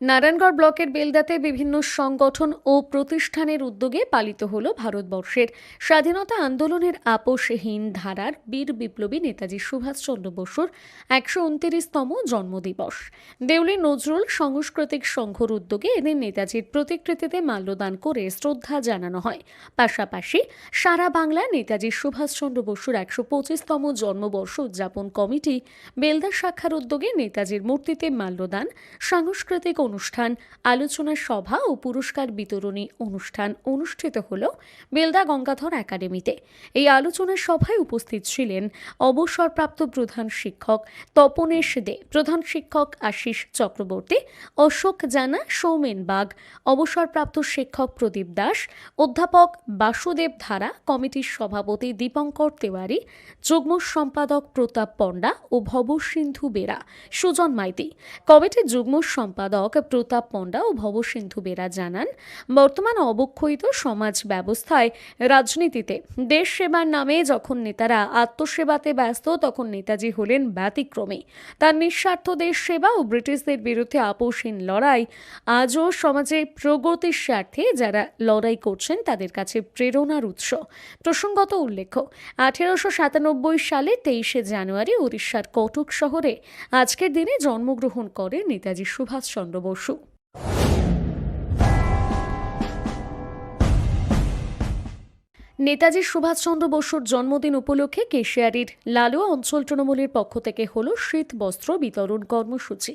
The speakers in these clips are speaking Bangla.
নারায়ণগড় ব্লকের বেলদাতে বিভিন্ন সংগঠন ও প্রতিষ্ঠানের উদ্যোগে পালিত হল ভারতবর্ষের স্বাধীনতা আন্দোলনের আপোষহীন ধারার বীর বিপ্লবী নেতাজি সুভাষচন্দ্র বসুর একশো উনত্রিশতম জন্মদিবস। দেউলি নজরুল সাংস্কৃতিক সংঘর উদ্যোগে এদিন নেতাজির প্রতিকৃতিতে মাল্যদান করে শ্রদ্ধা জানানো হয়। পাশাপাশি সারা বাংলায় নেতাজি সুভাষচন্দ্র বসুর একশো পঁচিশতম জন্মবর্ষ উদযাপন কমিটি বেলদা শাখার উদ্যোগে নেতাজির মূর্তিতে মাল্যদান, সাংস্কৃতিক অনুষ্ঠান, আলোচনা সভা ও পুরস্কার বিতরণী অনুষ্ঠান অনুষ্ঠিত হল বেলদা গঙ্গাধর একাডেমিতে। এই আলোচনা সভায় উপস্থিত ছিলেন অবসরপ্রাপ্ত প্রধান শিক্ষক তপনেশ দে, প্রধান শিক্ষক আশিস চক্রবর্তী, অশোক জানা, সৌমেন বাগ, অবসরপ্রাপ্ত শিক্ষক প্রদীপ দাস, অধ্যাপক বাসুদেব ধারা, কমিটির সভাপতি দীপঙ্কর তেওয়ারি, যুগ্ম সম্পাদক প্রতাপ পণ্ডা ও ভবসিন্ধু বেরা, সুজন মাইতি। কমিটির যুগ্ম সম্পাদক প্রতাপ পণ্ডা ও ভবসিন্ধু বেরা জানান, বর্তমান অবক্ষয়িত সমাজ ব্যবস্থায় রাজনীতিতে দেশ সেবার নামে যখন নেতারা আত্মসেবাতে ব্যস্ত, তখন নেতাজি হলেন ব্যতিক্রমী। তার নিঃস্বার্থ দেশ সেবা ও ব্রিটিশদের বিরুদ্ধে আপোষহীন লড়াই আজও সমাজে প্রগতির স্বার্থে যারা লড়াই করছেন, তাদের কাছে প্রেরণার উৎস। প্রসঙ্গত উল্লেখ্য, আঠেরোশো সাতানব্বই সালে তেইশে জানুয়ারি উড়িষ্যার কটক শহরে আজকের দিনে জন্মগ্রহণ করেন নেতাজি সুভাষচন্দ্র বসু বসু। নেতাজি সুভাষচন্দ্র বসুর জন্মদিন উপলক্ষে কেশিয়ারির লালুয়া অঞ্চল তৃণমূলের পক্ষ থেকে হল শীত, বস্ত্র বিতরণ কর্মসূচি।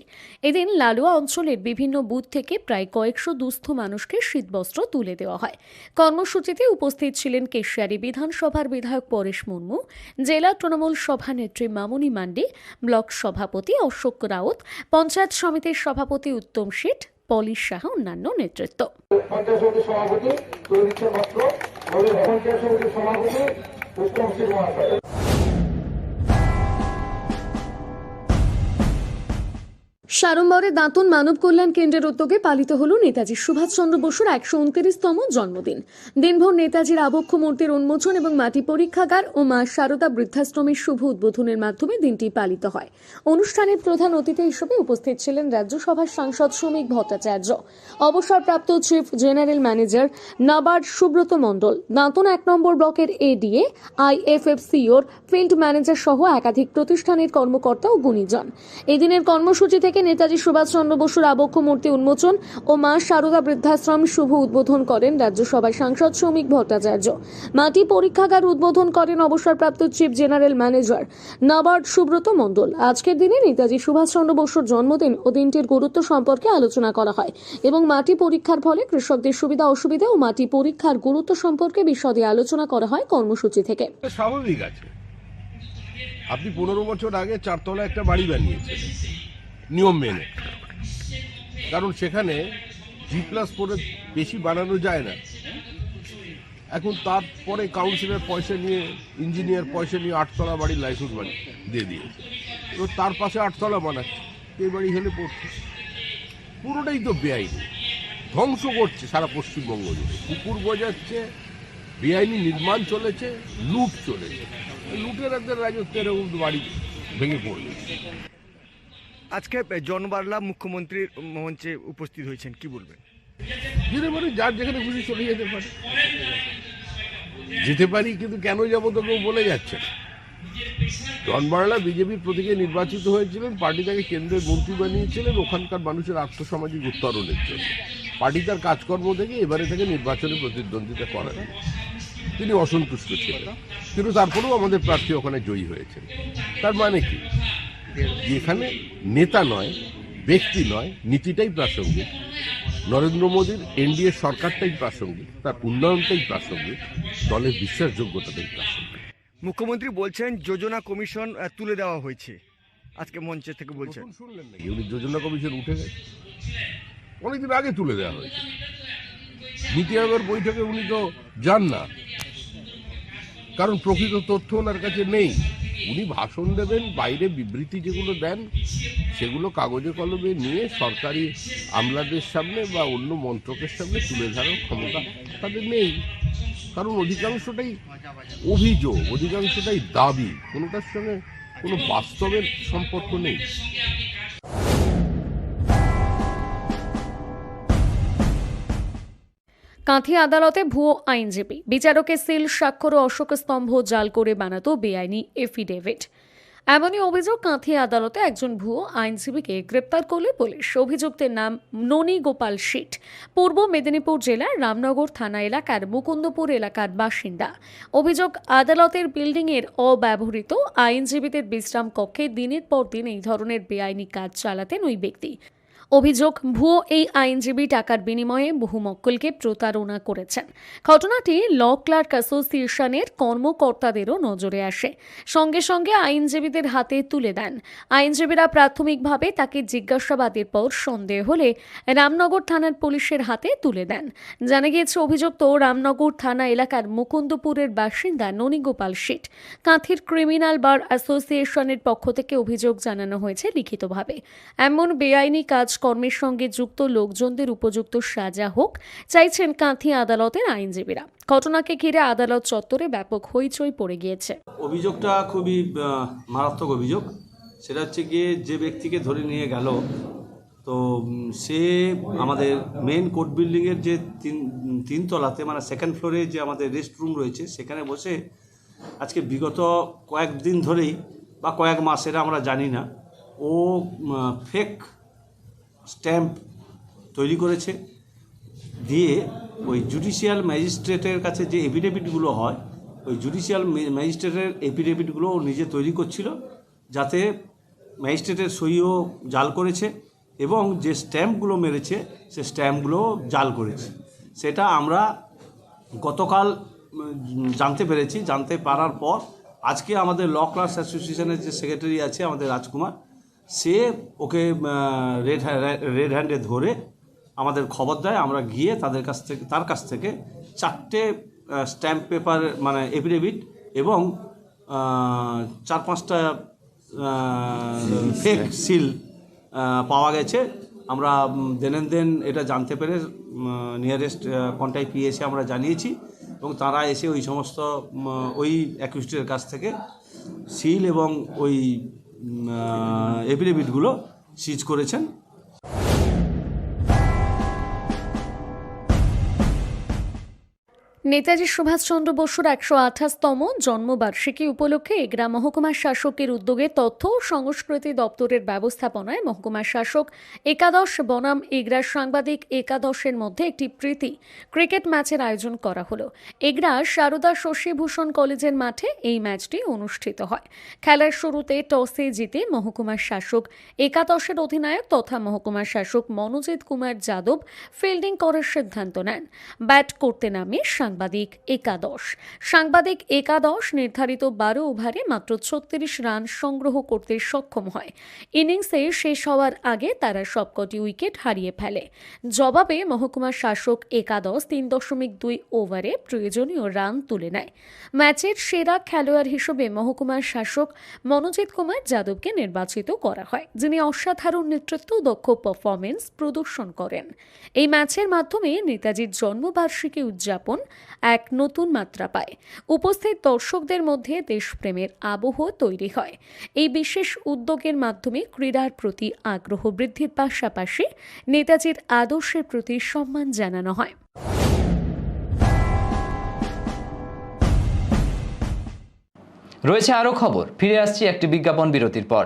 এদিন লালুয়া অঞ্চলের বিভিন্ন বুথ থেকে প্রায় কয়েকশো দুস্থ মানুষকে শীতবস্ত্র তুলে দেওয়া হয়। কর্মসূচিতে উপস্থিত ছিলেন কেশিয়ারি বিধানসভার বিধায়ক পরেশ মুর্মু, জেলা তৃণমূল সভানেত্রী মামুনি মান্ডি, ব্লক সভাপতি অশোক রাউত, পঞ্চায়েত সমিতির সভাপতি উত্তম শেঠ, পলি শাহ অন্যান্য নেতৃত্ব। সভাপতি উত্তম সিং মহাশয় সাড়ম্বরে দাঁতন মানব কল্যাণ কেন্দ্রের উদ্যোগে পালিত হল নেতাজি সুভাষচন্দ্র বসুর একশো উনত্রিশতম জন্মদিন। দিনভর নেতাজির আবক্ষ মূর্তির উন্মোচন এবং মাটি পরীক্ষাগার ও মা শারদা বৃদ্ধাশ্রমের শুভ উদ্বোধনের মাধ্যমে দিনটি পালিত হয়। অনুষ্ঠানের প্রধান অতিথি হিসেবে উপস্থিত ছিলেন রাজ্যসভার সাংসদ শ্রমিক ভট্টাচার্য। অবসরপ্রাপ্ত chief general manager NABARD Subrata Mondal, Dantan এক নম্বর ব্লকের এডিএ আইএফএফসিওর ফিল্ড ম্যানেজার সহ একাধিক প্রতিষ্ঠানের কর্মকর্তা ও গুণীজন। এদিনের কর্মসূচি থেকে নেতাজি সুভাষচন্দ্র বসুর আবক্ষ মূর্তি উন্মোচন ও মা শারদা বৃদ্ধাশ্রম শুভ উদ্বোধন করেন রাজ্যসভার সাংসদ শ্রমিক ভট্টাচার্য। মাটি পরীক্ষাগার উদ্বোধন করেন অবসরপ্রাপ্ত chief general manager NABARD Subrata Mondal. আজকের দিনে নেতাজি সুভাষচন্দ্র বসুর জন্মদিন ও দিনটির গুরুত্ব সম্পর্কে আলোচনা করা হয় এবং মাটি পরীক্ষার ফলে কৃষকদের সুবিধা অসুবিধা ও মাটি পরীক্ষার গুরুত্ব সম্পর্কে বিশদে আলোচনা করা হয় কর্মসূচি থেকে। স্বাভাবিক আছে। আপনি পনেরো বছর আগে চারতলা একটা বাড়ি বানিয়েছেন নিয়ম মেনে। কারণ সেখানে জি প্লাস ফোরে বেশি বানানো যায় না। এখন তারপরে কাউন্সিলের পয়সা নিয়ে ইঞ্জিনিয়ার পয়সা নিয়ে আটতলা বাড়ির লাইসেন্স বাড়ি দিয়ে দিয়েছে। তো তার পাশে আটতলা বানাচ্ছে। এই বাড়ি হেলে পড়ছে। পুরোটাই তো বেআইনি। ধ্বংস করছে সারা পশ্চিমবঙ্গ জুড়ে। কুকুর বোঝাচ্ছে বেআইনি নির্মাণ চলেছে, লুট চলেছে। লুটের একদের রাজত্বের বাড়ি ভেঙে পড়বে আজকে জন বার্লা মুখ্যমন্ত্রীর মঞ্চে উপস্থিত হয়েছেন, কি বলবেন? যেতে পারি, যার যেখানে খুশি চলে যেতে পারে। যেতে পারি, কিন্তু কেন যাব তো কেউ বলে যাচ্ছে জন বার্লা বিজেপির প্রতীকে নির্বাচিত হয়েছিলেন, পার্টি তাকে কেন্দ্রের মন্ত্রী বানিয়েছিলেন, ওখানকার মানুষের আর্থসামাজিক উত্তরণের জন্য। পার্টি তার কাজকর্ম থেকে এবারে থেকে নির্বাচনে প্রতিদ্বন্দ্বিতা করেন তিনি অসন্তুষ্ট ছিলেন। কিন্তু তারপরেও আমাদের প্রার্থী ওখানে জয়ী হয়েছেন। তার মানে কি? যেখানে নেতা নয় ব্যক্তি নয় নীতিটাই প্রাসঙ্গিক। নরেন্দ্র মোদীর এনডিএ সরকারটাই প্রাসঙ্গিক তার উন্নয়নটাই প্রাসঙ্গিক দলের বিশ্বাসযোগ্যতাটাই প্রাসঙ্গিক। মুখ্যমন্ত্রী বলছেন যোজনা কমিশন তুলে দেওয়া হয়েছে। আজকে মঞ্চে থেকে বলছেন। শুনলেন নাকি? উনি যোজনা কমিশন উঠে গেছে। অনেকদিন আগে তুলে দেওয়া হয়েছে। নীতি আয়োগের বৈঠকে উনি তো যান না। কারণ প্রকৃত তথ্য ওনার কাছে নেই। উনি ভাষণ দেবেন, বাইরে বিবৃতি যেগুলো দেন, সেগুলো কাগজে কলমে নিয়ে সরকারি আমলাদের সামনে বা অন্য মন্ত্রকের সামনে তুলে ধরার ক্ষমতা তাদের নেই। কারণ অধিকাংশটাই অভিযোগ, অধিকাংশটাই দাবি, কোনোটার সঙ্গে কোনো বাস্তবের সম্পর্ক নেই। কাঁথি আদালতে ভুয়ো আইনজীবী। বিচারকের সিল, স্বাক্ষর ও অশোক স্তম্ভ জাল করে বানাতো বেআইনি এফিডেভিট। এমনই অভিযোগ কাঁথি আদালতে একজন ভুয়ো আইনজীবীকে গ্রেপ্তার করলে পুলিশ। অভিযুক্তের নাম ননী গোপাল শীট পূর্ব মেদিনীপুর জেলার রামনগর থানা এলাকার মুকুন্দপুর এলাকার বাসিন্দা। অভিযোগ, আদালতের বিল্ডিংয়ের অব্যবহৃত আইনজীবীদের বিশ্রাম কক্ষে দিনের পর দিন এই ধরনের বেআইনি কাজ চালাতেন ওই ব্যক্তি। অভিযোগ, ভুয়ো এই আইনজীবী টাকার বিনিময়ে বহু মক্কলকে প্রতারণা করেছেন। ঘটনাটি ল ক্লার্ক অ্যাসোসিয়েশনের কর্মকর্তাদেরও নজরে আসে। সঙ্গে সঙ্গে আইনজীবীদের হাতে তুলে দেন। আইনজীবীরা প্রাথমিকভাবে তাকে জিজ্ঞাসাবাদের পর সন্দেহ হলে রামনগর থানার পুলিশের হাতে তুলে দেন। জানা গিয়েছে, অভিযুক্ত রামনগর থানা এলাকার মুকুন্দপুরের বাসিন্দা ননীগোপাল শেঠ কাঁথির ক্রিমিনাল বার অ্যাসোসিয়েশনের পক্ষ থেকে অভিযোগ জানানো হয়েছে লিখিতভাবে। এমন বেআইনি কাজকর্মের সঙ্গে যুক্ত লোকজনদের উপযুক্ত সাজা হোক, চাইছেন কাঁথি আদালতের আইনজীবীরা। ঘটনাকে ঘিরে আদালত চত্বরে ব্যাপক হইচই পড়ে গিয়েছে। অভিযোগটা খুবই মারাত্মক অভিযোগ। সেটা হচ্ছে গিয়ে যে ব্যক্তিকে ধরে নিয়ে গেল, তো সে আমাদের মেন কোর্ট বিল্ডিংয়ের যে তিন, তিনতলাতে মানে সেকেন্ড ফ্লোরে যে আমাদের রেস্ট রুম রয়েছে, সেখানে বসে আজকে বিগত কয়েকদিন ধরেই বা কয়েক মাস এটা আমরা জানি না, ও ফেক স্ট্যাম্প তৈরি করেছে দিয়ে ওই জুডিশিয়াল ম্যাজিস্ট্রেটের কাছে যে এফিডেভিটগুলো হয়, ওই জুডিশিয়াল ম্যাজিস্ট্রেটের এফিডেভিটগুলো ও নিজে তৈরি করছিল যাতে ম্যাজিস্ট্রেটের সইও জাল করেছে এবং যে স্ট্যাম্পগুলো মেরেছে, সে স্ট্যাম্পগুলো জাল করেছে। সেটা আমরা গতকাল জানতে পেরেছি। জানতে পারার পর আজকে আমাদের ল ক্লাস অ্যাসোসিয়েশনের যে সেক্রেটারি আছে, আমাদের রাজকুমার সে ওকে রেড রেড হ্যান্ডে ধরে আমাদের খবর দেয়। আমরা গিয়ে তাদের কাছ থেকে, তার কাছ থেকে চারটে স্ট্যাম্প পেপার মানে এফিডেভিট এবং চার পাঁচটা ফেক সিল পাওয়া গেছে। আমরা দেন দেন এটা জানতে পেরে নিয়ারেস্ট কন্টাক্ট পিএসে আমরা জানিয়েছি এবং তারা এসে ওই সমস্ত ওই অ্যাকিউস্টের কাছ থেকে সিল এবং ওই এফিডেভিটগুলো সিজ করেছেন। নেতাজি সুভাষচন্দ্র বসুর একশো আঠাশতম জন্মবার্ষিকী উপলক্ষে এগরা মহকুমার শাসকের উদ্যোগে তথ্য ও সংস্কৃতি দপ্তরের ব্যবস্থাপনায় মহকুমার শাসক একাদশ বনাম এগরার সাংবাদিক একাদশের মধ্যে একটি প্রীতি ক্রিকেট ম্যাচের আয়োজন করা হলো। এগরা সারদা শশীভূষণ কলেজের মাঠে এই ম্যাচটি অনুষ্ঠিত হয়। খেলার শুরুতে টসে জিতে মহকুমার শাসক একাদশের অধিনায়ক তথা মহকুমার শাসক মনোজিৎ কুমার যাদব ফিল্ডিং করার সিদ্ধান্ত নেন। ব্যাট করতে নামে সাংবাদিক একাদশ। সাংবাদিক একাদশ নির্ধারিত বারো ওভারে মাত্র ছত্রিশ রান সংগ্রহ করতে সক্ষম হয়। ইনিংসে শেষ হওয়ার আগে তারা সবকটি উইকেট হারিয়ে ফেলে। জবাবে মহকুমা শাসক একাদশ তিন দশমিক দুই ওভারে প্রয়োজনীয় রান তুলে নেয়। ম্যাচের সেরা খেলোয়াড় হিসেবে মহকুমার শাসক মনোজিৎ কুমার যাদবকে নির্বাচিত করা হয়, যিনি অসাধারণ নেতৃত্ব, দক্ষ পারফরমেন্স প্রদর্শন করেন। এই ম্যাচের মাধ্যমে নেতাজির জন্মবার্ষিকী উদযাপন এক নতুন মাত্রা পায়। উপস্থিত দর্শকদের মধ্যে দেশপ্রেমের আবহ তৈরি হয়। এই বিশেষ উদ্যোগের মাধ্যমে ক্রীড়ার প্রতি আগ্রহ বৃদ্ধির পাশাপাশি নেতাজির আদর্শের প্রতি সম্মান জানানো হয়। রয়েছে আরও খবর। ফিরে আসছি একটি বিজ্ঞাপন বিরতির পর।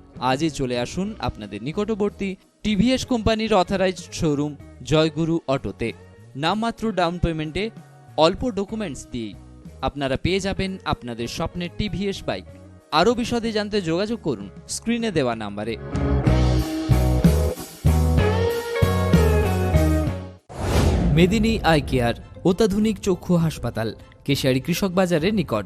আজই চলে আসুন আপনাদের নিকটবর্তী টিভিএস কোম্পানির অথরাইজড শোরুম জয়গুরু অটোতে। নামমাত্র ডাউন পেমেন্টে অল্প ডকুমেন্টস দিয়েই আপনারা পেয়ে যাবেন আপনাদের স্বপ্নের টিভিএস বাইক আরও বিশদে জানতে যোগাযোগ করুন স্ক্রিনে দেওয়া নাম্বারে। মেদিনী আই কেয়ার, অত্যাধুনিক চক্ষু হাসপাতাল, কেশিয়ারি কৃষক বাজারের নিকট।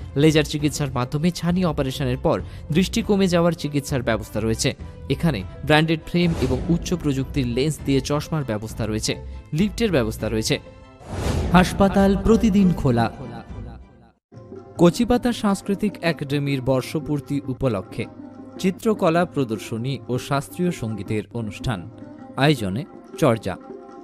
লেজার চিকিৎসার মাধ্যমে ছানি অপারেশনের পর দৃষ্টি কমে যাওয়ার চিকিৎসার ব্যবস্থা রয়েছে। এখানে ব্র্যান্ডেড ফ্রেম এবং উচ্চ প্রযুক্তির লেন্স দিয়ে চশমার ব্যবস্থা রয়েছে। লিফটের ব্যবস্থা রয়েছে। হাসপাতাল প্রতিদিন খোলা। কচিপাতা সাংস্কৃতিক একাডেমির বর্ষপূর্তি উপলক্ষে চিত্রকলা প্রদর্শনী ও শাস্ত্রীয় সঙ্গীতের অনুষ্ঠান। আয়োজনে চর্চা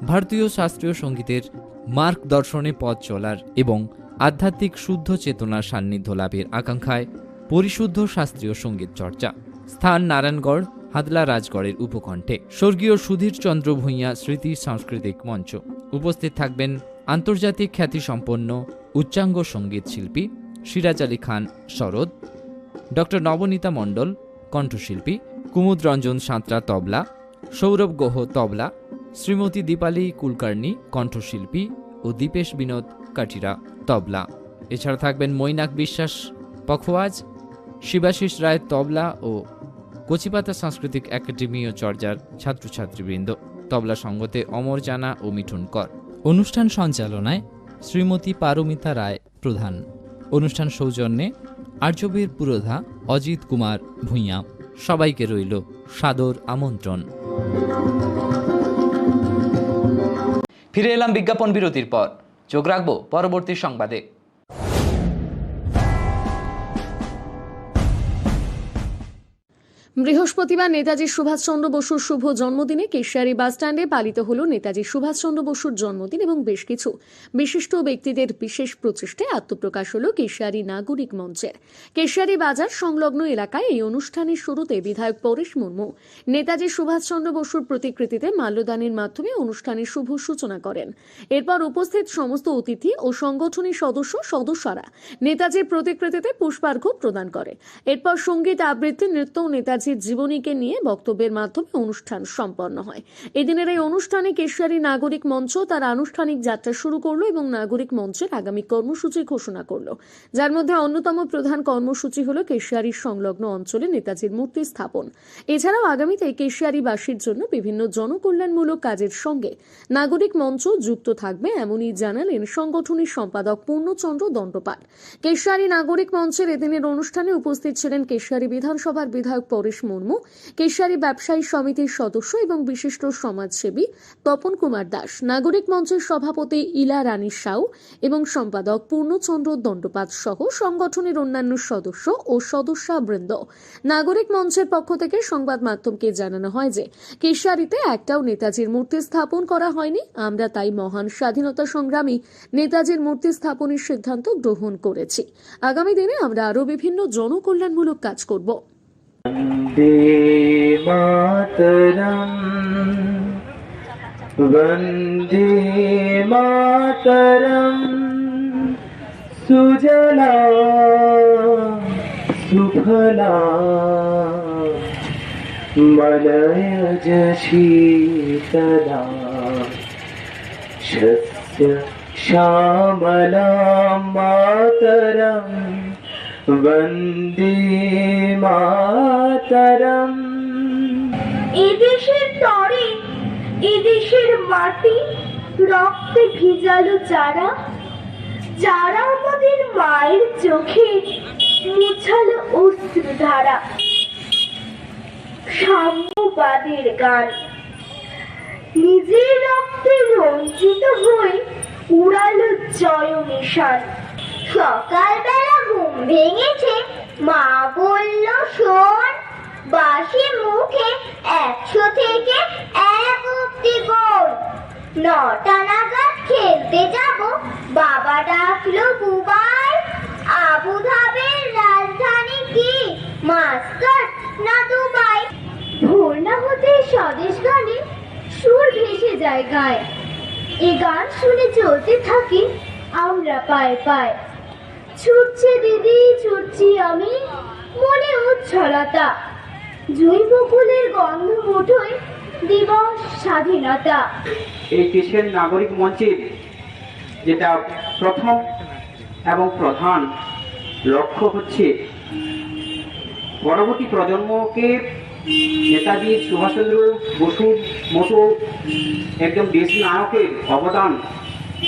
ভারতীয় শাস্ত্রীয় সঙ্গীতের মার্গ দর্শনে পথ চলার এবং আধ্যাত্মিক শুদ্ধ চেতনার সান্নিধ্য লাভের আকাঙ্ক্ষায় পরিশুদ্ধ শাস্ত্রীয় সংগীত চর্চা। স্থান নারায়ণগড় হাদলা রাজগড়ের উপকণ্ঠে। স্বর্গীয় সুধীর চন্দ্র ভূঁইয়া স্মৃতি সাংস্কৃতিক মঞ্চ। উপস্থিত থাকবেন আন্তর্জাতিক খ্যাতিসম্পন্ন উচ্চাঙ্গ সংগীত শিল্পী সিরাজ আলী খান শরৎ, ডক্টর নবনীতা মণ্ডল কণ্ঠশিল্পী, কুমুদ রঞ্জন সাঁতরা তবলা, সৌরভ গোহ তবলা, শ্রীমতী দীপালি কুলকার্নি কণ্ঠশিল্পী ও দীপেশ বিনোদ কাটিরা তবলা এছাড়া থাকবেন মৈনাক বিশ্বাস পখওয়াজ শিবাশিস রায় তবলা ও কচিপাতা সাংস্কৃতিক একাডেমি ও চর্যার ছাত্রছাত্রীবৃন্দ তবলা সঙ্গতে অমর জানা ও মিঠুন কর অনুষ্ঠান সঞ্চালনায় শ্রীমতী পারমিতা রায় প্রধান অনুষ্ঠান সৌজন্যে আর্যবীর পুরোধা অজিত কুমার ভূঁইয়া সবাইকে রইল সাদর আমন্ত্রণ ফিরে এলাম বিজ্ঞাপন বিরতির পর চোখ রাখব পরবর্তী সংবাদে। বৃহস্পতিবার নেতাজি সুভাষচন্দ্র বসুর শুভ জন্মদিনে কেশিয়ারি বাসস্ট্যান্ডে পালিত হল নেতাজি সুভাষচন্দ্র বসুর জন্মদিন এবং বেশ কিছু। বিশিষ্ট ব্যক্তিদের বিশেষ প্রচেষ্টায় আত্মপ্রকাশ হল কেশিয়ারি নাগরিক মঞ্চের কেশিয়ারি বাজার সংলগ্ন এলাকায় এই অনুষ্ঠানের শুরুতে বিধায়ক পরেশ মুর্মু, নেতাজি সুভাষচন্দ্র বসুর প্রতিকৃতিতে মাল্যদানের মাধ্যমে অনুষ্ঠানের শুভ সূচনা করেন। এরপর উপস্থিত সমস্ত অতিথি ও সংগঠনের সদস্য, সদস্যরা নেতাজির প্রতিকৃতিতে পুষ্পার্ঘ্য প্রদান করে। এরপর সংগীত আবৃত্তি, নৃত্য ও নেতাজির জীবনীকে নিয়ে বক্তব্যের মাধ্যমে অনুষ্ঠান সম্পন্ন হয়। এদিনের এই অনুষ্ঠানে কেশিয়ারি নাগরিক মঞ্চ তার আনুষ্ঠানিক যাত্রা শুরু করল এবং নাগরিক মঞ্চের আগামী কর্মসূচি ঘোষণা করল। যার মধ্যে অন্যতম প্রধান কর্মসূচি হলো কেশিয়ারির সংলগ্ন অঞ্চলে নেতাজির মূর্তি স্থাপন। এছাড়াও আগামীতে কেশিয়ারিবাসীর জন্য বিভিন্ন জনকল্যাণমূলক কাজের সঙ্গে নাগরিক মঞ্চ যুক্ত থাকবে এমনই জানালেন সংগঠনের সম্পাদক পূর্ণচন্দ্র দণ্ডপাট কেশিয়ারি নাগরিক মঞ্চের এদিনের অনুষ্ঠানে উপস্থিত ছিলেন কেশিয়ারি বিধানসভার বিধায়ক পরেশ মুর্মু কেশিয়ারি ব্যবসায়ী সমিতির সদস্য এবং বিশিষ্ট সমাজসেবী তপন কুমার দাস, নাগরিক মঞ্চের সভাপতি ইলা রানী সাউ এবং সম্পাদক পূর্ণচন্দ্র দণ্ডপাত সহ সংগঠনের অন্যান্য সদস্য ও সদস্যবৃন্দ। নাগরিক মঞ্চের পক্ষ থেকে সংবাদ মাধ্যমকে জানানো হয় যে কেশিয়ারিতে একটাও নেতাজির মূর্তি স্থাপন করা হয়নি। আমরা তাই মহান স্বাধীনতা সংগ্রামী নেতাজির মূর্তি স্থাপনের সিদ্ধান্ত গ্রহণ করেছি। আগামী দিনে আমরা আরও বিভিন্ন জনকল্যাণমূলক কাজ করব। वन्दे मातरम्। वन्दे मातरम्। सुजला सुफला मलयज शीतला शस्य श्यामला मातरम्। বন্দে মাতরম এদেশের তরে, এদেশের মাটি, রক্তে ভিজালো যারা যারা আমাদের মায়ের চোখে মুছালো অশ্রুধারা। সাম্যবাদের গান। নিজের রক্তে রঞ্জিত হয়ে উড়ালো জয় নিশান। সকালবেলা ঘুম ভেঙেছে। মা বলল, শোন, বাসি মুখে একশো থেকে এক অব্দি গোল। নটা নাগাদ খেলতে যাব। বাবা ডাকলো, বুবাই আবু ধাবির রাজধানী কি? মাস্কাট না দুবাই? ভোর না হতে স্বদেশ গানে সুর ভেসে যায় গায়ে। এ গান শুনে চলতে থাকি, আমরা পায়ে পায়ে। ছুটছে দিদি, ছুটছি আমি। মনে উচ্ছলতা। জুই বকুলের গন্ধ মুঠোয় দিবস স্বাধীনতা। এই দেশের নাগরিক মঞ্চের যেটা প্রথম এবং প্রধান লক্ষ্য হচ্ছে, পরবর্তী প্রজন্মকে নেতাজি সুভাষচন্দ্র বসুর মতো একজন দেশ নায়কের অবদান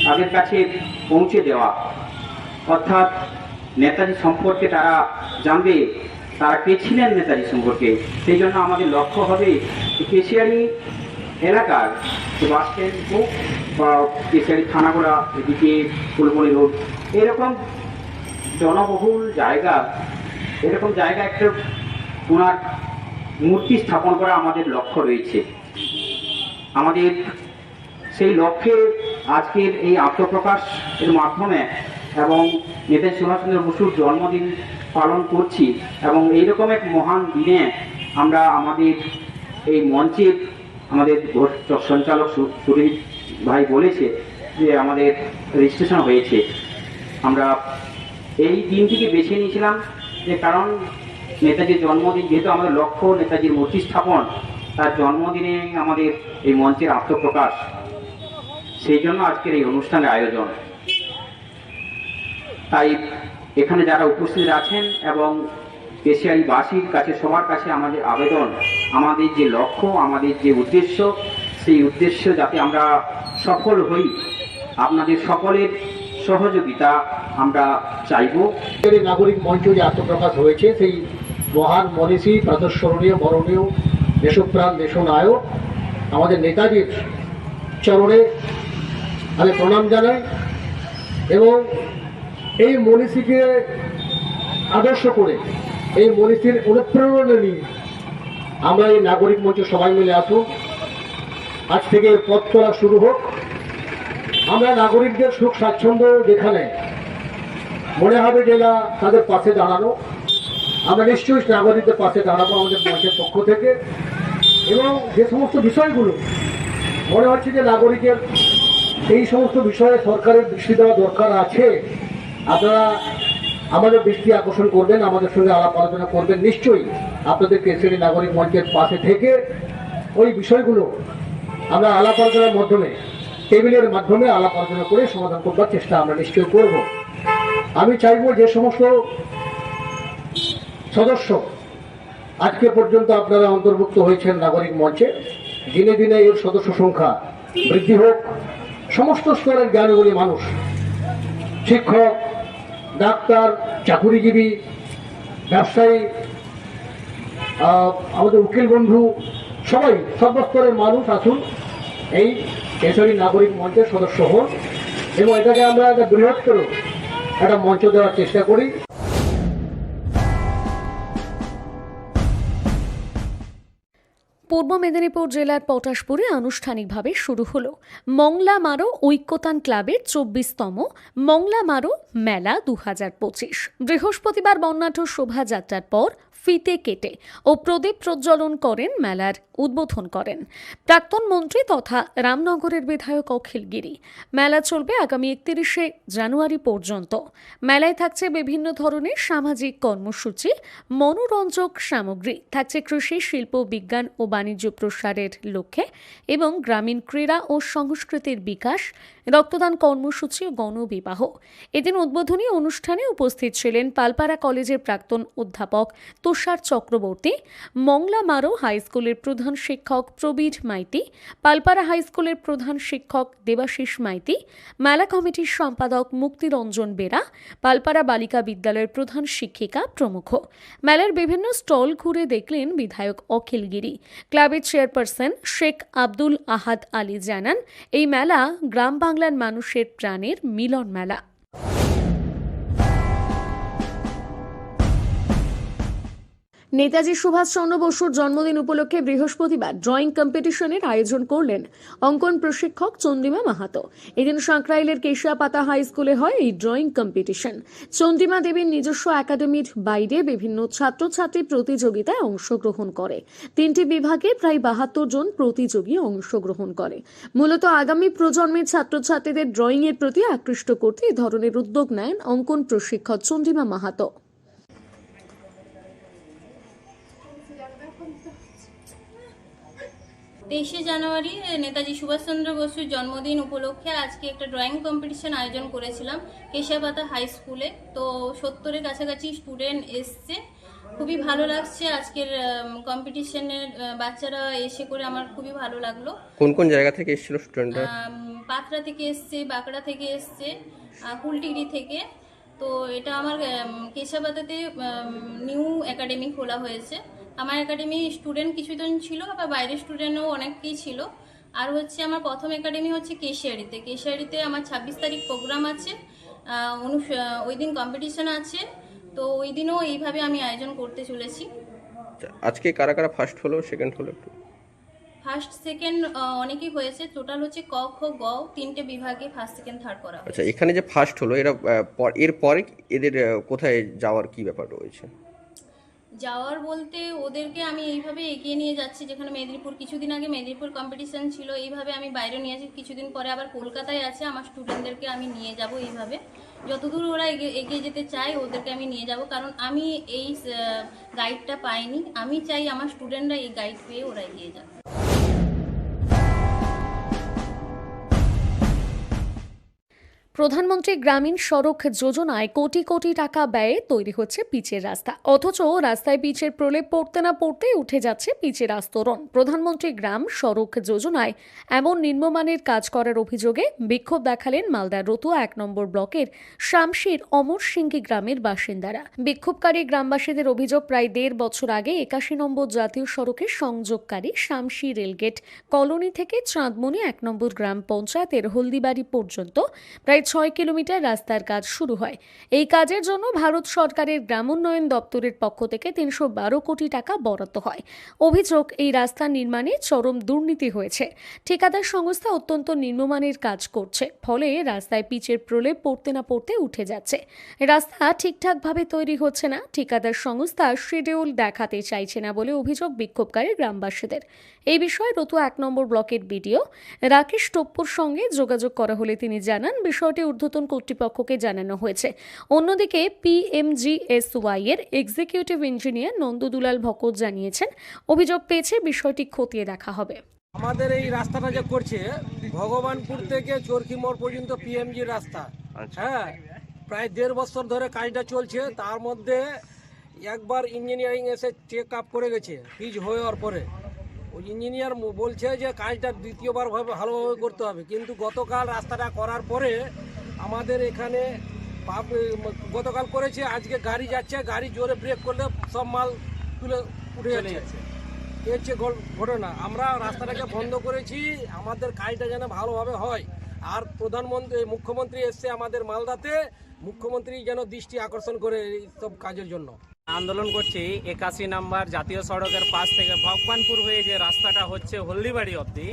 তাদের কাছে পৌঁছে দেওয়া। অর্থাৎ নেতাজি সম্পর্কে তারা জানবে, তারা কে ছিলেন নেতাজি সম্পর্কে। সেই জন্য আমাদের লক্ষ্য হবে কেশিয়ারি এলাকার বাস স্ট্যান্ড হোক বা কেশিয়ারি থানাগোড়া, এদিকে ফুলমণি রোড, এরকম জনবহুল জায়গা, এরকম জায়গা একটা ওনার মূর্তি স্থাপন করা আমাদের লক্ষ্য রয়েছে। আমাদের সেই লক্ষ্যে আজকের এই আত্মপ্রকাশের মাধ্যমে এবং নেতাজি সুভাষচন্দ্র বসুর জন্মদিন পালন করছি এবং এইরকম এক মহান দিনে আমরা আমাদের এই মঞ্চের আমাদের সঞ্চালক সু- ভাই বলেছে যে আমাদের রেজিস্ট্রেশন হয়েছে। আমরা এই দিনটিকে বেছে নিয়েছিলাম যে কারণ নেতাজির জন্মদিন যেহেতু আমাদের লক্ষ্য নেতাজির মূর্তি স্থাপন, তার জন্মদিনে আমাদের এই মঞ্চের আত্মপ্রকাশ। সেই জন্য আজকের এই অনুষ্ঠানের আয়োজন। তাই এখানে যারা উপস্থিত আছেন এবং এশিয়ারিবাসীর কাছে, সবার কাছে আমাদের আবেদন, আমাদের যে লক্ষ্য, আমাদের যে উদ্দেশ্য, সেই উদ্দেশ্য যাতে আমরা সফল হই, আপনাদের সকলের সহযোগিতা আমরা চাইব। নাগরিক মঞ্চ যে আত্মপ্রকাশ হয়েছে, সেই মহান মনীষী প্রাতঃস্মরণীয় বরণীয় দেশপ্রাণ, দেশনায়ক, আমাদের নেতাজির চরণে আমি প্রণাম জানাই এবং এই মনীষীকে আদর্শ করে, এই মনীষীর অনুপ্রেরণা নিয়ে আমরা এই নাগরিক মঞ্চ সবাই মিলে আসুন আজ থেকে পথ চলা শুরু হোক। আমরা নাগরিকদের সুখ স্বাচ্ছন্দ্য যেখানে মনে হবে যে না তাদের পাশে দাঁড়ানো। আমরা নিশ্চয়ই নাগরিকদের পাশে দাঁড়াবো আমাদের মঞ্চের পক্ষ থেকে। এবং যে সমস্ত বিষয়গুলো মনে হচ্ছে যে নাগরিকের, এই সমস্ত বিষয়ে সরকারের দৃষ্টি দেওয়া দরকার আছে আপনারা আমাদের দৃষ্টি আকর্ষণ করবেন, আমাদের সঙ্গে আলাপ আলোচনা করবেন, নিশ্চয়ই আপনাদের কেসরি নাগরিক মঞ্চের পাশে থেকে ওই বিষয়গুলো আমরা আলাপ আলোচনার মাধ্যমে, টেবিলের মাধ্যমে আলাপ আলোচনা করে সমাধান করবার চেষ্টা আমরা নিশ্চয়ই করব। আমি চাইব যে সমস্ত সদস্য আজকে পর্যন্ত আপনারা অন্তর্ভুক্ত হয়েছেন নাগরিক মঞ্চে, দিনে দিনে এর সদস্য সংখ্যা বৃদ্ধি হোক, সমস্ত স্তরের জ্ঞানগুলি মানুষ, শিক্ষক ডাক্তার, চাকুরিজীবী, ব্যবসায়ী আমাদের উকিল বন্ধু, সবাই সর্বস্তরের মানুষ আসুন। এই কেশরী নাগরিক মঞ্চের সদস্য হন এবং এটাকে আমরা একটা বৃহত্তর একটা মঞ্চ দেওয়ার চেষ্টা করি। পূর্ব মেদিনীপুর জেলার পটাশপুরে আনুষ্ঠানিকভাবে শুরু হল মংলা মারো ঐক্যতান ক্লাবের চব্বিশতম মংলা মারো মেলা দু হাজার পঁচিশ। বৃহস্পতিবার বর্ণাঢ্য শোভাযাত্রার পর ফিতে কেটে ও প্রদীপ প্রজ্বলন করেন মেলার উদ্বোধন করেন। প্রাক্তন মন্ত্রী তথা রামনগরের বিধায়ক অখিল গিরি। মেলা চলবে আগামী একত্রিশে জানুয়ারি পর্যন্ত। মেলায় থাকছে বিভিন্ন ধরনের সামাজিক কর্মসূচি, মনোরঞ্জক সামগ্রী, থাকছে কৃষি, শিল্প, বিজ্ঞান ও বাণিজ্য প্রসারের লক্ষ্যে এবং গ্রামীণ ক্রীড়া ও সংস্কৃতির বিকাশ, রক্তদান কর্মসূচি ও গণবিবাহ। এদিন উদ্বোধনী অনুষ্ঠানে উপস্থিত ছিলেন পালপাড়া কলেজের প্রাক্তন অধ্যাপক তুষার চক্রবর্তী মংলা মারো হাই স্কুলের প্রধান শিক্ষক প্রবীর মাইতি, পালপাড়া হাই স্কুলের প্রধান শিক্ষক দেবাশিস মাইতি, মেলা কমিটির সম্পাদক মুক্তিরঞ্জন বেরা, পালপাড়া বালিকা বিদ্যালয়ের প্রধান শিক্ষিকা প্রমুখ। মেলার বিভিন্ন স্টল ঘুরে দেখলেন বিধায়ক অখিল গিরি। ক্লাবের চেয়ারপারসন শেখ আব্দুল আহাদ আলী জানান, এই মেলা গ্রাম বাংলার মানুষের প্রাণের মিলন মেলা। নেতাজি সুভাষচন্দ্র বসুর জন্মদিন উপলক্ষে বৃহস্পতিবার ড্রয়িং কম্পিটিশনের আয়োজন করলেন অঙ্কন প্রশিক্ষক চন্দ্রিমা মাহাতো। এদিন সাঁকরাইলের কেশিয়াপাতা হাই স্কুলে হয় এই ড্রয়িং কম্পিটিশন। চন্দ্রিমা দেবীর নিজস্ব একাডেমির বাইরে বিভিন্ন ছাত্রছাত্রী প্রতিযোগিতায় অংশগ্রহণ করে। তিনটি বিভাগে প্রায় বাহাত্তর জন প্রতিযোগী অংশগ্রহণ করে। মূলত আগামী প্রজন্মের ছাত্রছাত্রীদের ড্রয়িং এর প্রতি আকৃষ্ট করতে এই ধরনের উদ্যোগ নেন অঙ্কন প্রশিক্ষক চন্দ্রিমা মাহাতো। তেইশে জানুয়ারি নেতাজি সুভাষচন্দ্র বসুর জন্মদিন উপলক্ষে আজকে একটা ড্রয়িং কম্পিটিশন আয়োজন করেছিলাম কেশাপাতা হাই স্কুলে। তো সত্তরের কাছাকাছি স্টুডেন্ট এসছে। খুবই ভালো লাগছে আজকের কম্পিটিশনের বাচ্চারা এসে করে আমার খুবই ভালো লাগল। কোন কোন জায়গা থেকে এসেছিল স্টুডেন্টরা? পাথরা থেকে এসছে বাঁকড়া থেকে এসছে কুলটিগড়ি থেকে। তো এটা আমার কেশাপাতাতে নিউ একাডেমি খোলা হয়েছে। আমার একাডেমি স্টুডেন্ট কিছুজন ছিল আবার বাইরের স্টুডেন্টও অনেকেই ছিল। আর হচ্ছে আমার প্রথম একাডেমি হচ্ছে কেশিয়ারিতে। কেশিয়ারিতে আমার ছাব্বিশ তারিখ প্রোগ্রাম আছে অনু- ওই দিন কম্পিটিশন আছে। তো ওই দিনও এইভাবে আমি আয়োজন করতে চলেছি। আচ্ছা, আজকে কারা কারা ফার্স্ট হলো সেকেন্ড হলো একটু? ফার্স্ট সেকেন্ড অনেকেই হয়েছে। টোটাল হচ্ছে ক খ গ তিনটে বিভাগে ফার্স্ট সেকেন্ড থার্ড করা আচ্ছা এখানে যে ফার্স্ট হলো এরা এর পরে এদের কোথায় যাওয়ার কি ব্যাপার রয়েছে? যাওয়ার বলতে ওদেরকে আমি এইভাবে এগিয়ে নিয়ে যাচ্ছি, যেখানে মেদিনীপুর, কিছুদিন আগে মেদিনীপুর কম্পিটিশান ছিল, এইভাবে আমি বাইরে নিয়ে যাচ্ছি কিছুদিন পরে আবার কলকাতায় আছে, আমার স্টুডেন্টদেরকে আমি নিয়ে যাব এইভাবে। যতদূর ওরা এগিয়ে যেতে চায়, ওদেরকে আমি নিয়ে যাব, কারণ আমি এই গাইডটা পাইনি। আমি চাই আমার স্টুডেন্টরা এই গাইড পেয়ে ওরা এগিয়ে যাক। প্রধানমন্ত্রী গ্রামীণ সড়ক যোজনায় কোটি কোটি টাকা ব্যয়ে তৈরি হচ্ছে পিচের রাস্তা। অথচ রাস্তায় পিচের প্রলেপ পড়তে না পড়তেই উঠে যাচ্ছে পিচের আস্তরণ। প্রধানমন্ত্রী গ্রাম সড়ক যোজনায় এমন নিম্নমানের কাজ করার অভিযোগে বিক্ষোভ দেখালেন মালদার রতুয়া এক নম্বর ব্লকের শামশির অমর সিংহি গ্রামের বাসিন্দারা। বিক্ষোভকারী গ্রামবাসীদের অভিযোগ প্রায় দেড় বছর আগে একাশি নম্বর জাতীয় সড়কের সংযোগকারী শামশি রেলগেট কলোনি থেকে চাঁদমণি এক নম্বর গ্রাম পঞ্চায়েতের হলদিবাড়ি পর্যন্ত প্রায় ছয় কিলোমিটার রাস্তার কাজ শুরু হয়। এই কাজের জন্য ভারত সরকারের গ্রামোন্নয়ন দপ্তরের পক্ষ থেকে তিনশো বারো কোটি টাকা বরাদ্দ হয়। অভিযোগ, এই রাস্তা নির্মাণে চরম দুর্নীতি হয়েছে। ঠিকাদার সংস্থা অত্যন্ত নিম্নমানের কাজ করছে, ফলে রাস্তায় পিচের প্রলেপ পড়তে না পড়তে উঠে যাচ্ছে। রাস্তা ঠিকঠাকভাবে তৈরি হচ্ছে না, ঠিকাদার সংস্থা শিডিউল দেখাতে চাইছে না বলে অভিযোগ বিক্ষোভকারী গ্রামবাসীদের। এই বিষয়ে রতুয়া এক নম্বর ব্লকের বিডিও রাকেশ টপ্পুর সঙ্গে যোগাযোগ করা হলে তিনি জানান বিষয়টি ঊর্ধ্বতন কর্তৃপক্ষকে জানানো হয়েছে। অন্যদিকে পিএমজিএসওয়াই এর এক্সিকিউটিভ ইঞ্জিনিয়ার নন্দদুলাল ভকত জানিয়েছেন অভিযোগ পেয়েছে বিষয়টি খতিয়ে দেখা হবে। আমাদের এই রাস্তাটা যে করছে ভগবানপুর থেকে চরকি মোড় পর্যন্ত পিএমজি রাস্তা। হ্যাঁ প্রায় দেড় বছর ধরে কাজটা চলছে তার মধ্যে একবার ইঞ্জিনিয়ারিং এসে চেক আপ করে গেছে পিচ হওয়ার পরে। ওই ইঞ্জিনিয়ার বলছে যে কাজটা দ্বিতীয়বারভাবে ভালোভাবে করতে হবে। কিন্তু গতকাল রাস্তাটা করার পরে আমাদের এখানে গতকাল করেছে আজকে গাড়ি যাচ্ছে গাড়ি জোরে ব্রেক করলে সব মাল তুলে উঠে যাচ্ছে। এই হচ্ছে ঘট- ঘটনা। আমরা রাস্তাটাকে বন্ধ করেছি আমাদের কাজটা যেন ভালোভাবে হয়। আর প্রধানমন্ত্রী মুখ্যমন্ত্রী এসছে আমাদের মালদাতে মুখ্যমন্ত্রী যেন দৃষ্টি আকর্ষণ করে এই সব কাজের জন্য। আন্দোলন করছি, একাশি নাম্বার জাতীয় সড়কের পাশ থেকে ভগবানপুর হয়ে যে রাস্তাটা হচ্ছে হলদিবাড়ি অবধি,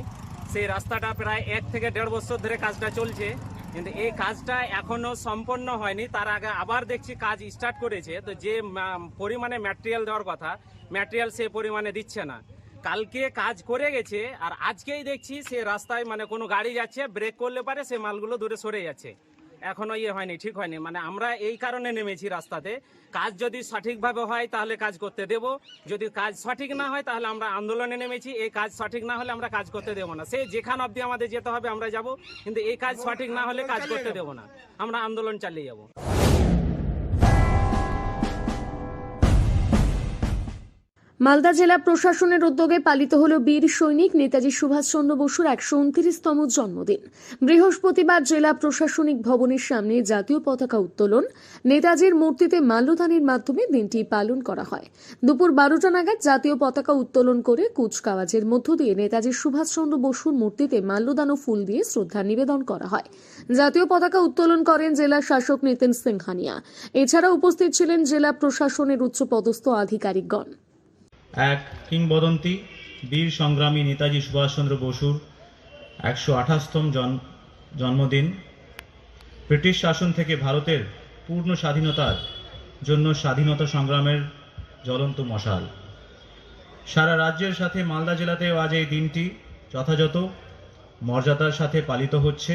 সেই রাস্তাটা প্রায় এক থেকে দেড় বছর ধরে কাজটা চলছে। কিন্তু এই কাজটা এখনও সম্পন্ন হয়নি, তার আগে আবার দেখছি কাজ স্টার্ট করেছে। তো যে পরিমাণে ম্যাটেরিয়াল দেওয়ার কথা ম্যাটেরিয়াল সে পরিমাণে দিচ্ছে না। কালকে কাজ করে গেছে, আর আজকেই দেখছি সে রাস্তায় মানে কোনো গাড়ি যাচ্ছে ব্রেক করলে পারে সে মালগুলো দূরে সরে যাচ্ছে। এখনও ইয়ে হয়নি ঠিক হয়নি। মানে আমরা এই কারণে নেমেছি রাস্তাতে। কাজ যদি সঠিকভাবে হয় তাহলে কাজ করতে দেব। যদি কাজ সঠিক না হয় তাহলে আমরা আন্দোলনে নেমেছি। এই কাজ সঠিক না হলে আমরা কাজ করতে দেবো না। সে যেখান অবধি আমাদের যেতে হবে আমরা যাব। কিন্তু এই কাজ সঠিক না হলে কাজ করতে দেবো না। আমরা আন্দোলন চালিয়ে যাব। মালদা জেলা প্রশাসনের উদ্যোগে পালিত হল বীর সৈনিক নেতাজি সুভাষচন্দ্র বসুর একশো উনত্রিশতম জন্মদিন। বৃহস্পতিবার জেলা প্রশাসনিক ভবনের সামনে জাতীয় পতাকা উত্তোলন, নেতাজির মূর্তিতে মাল্যদানের মাধ্যমে দিনটি পালন করা হয়। দুপুর বারোটা নাগাদ জাতীয় পতাকা উত্তোলন করে কুচকাওয়াজের মধ্য দিয়ে নেতাজি সুভাষচন্দ্র বসুর মূর্তিতে মাল্যদান ও ফুল দিয়ে শ্রদ্ধা নিবেদন করা হয়। জাতীয় পতাকা উত্তোলন করেন জেলা শাসক নিতিন সিংহানিয়া। এছাড়া উপস্থিত ছিলেন জেলা প্রশাসনের উচ্চপদস্থ আধিকারিকগণ। এক কিংবদন্তি, বীর সংগ্রামী নেতাজি সুভাষচন্দ্র বসুর একশো আঠাশতম জন্মদিন। ব্রিটিশ শাসন থেকে ভারতের পূর্ণ স্বাধীনতার জন্য স্বাধীনতা সংগ্রামের জ্বলন্ত মশাল। সারা রাজ্যের সাথে মালদা জেলাতেও আজ এই দিনটি যথাযথ মর্যাদার সাথে পালিত হচ্ছে।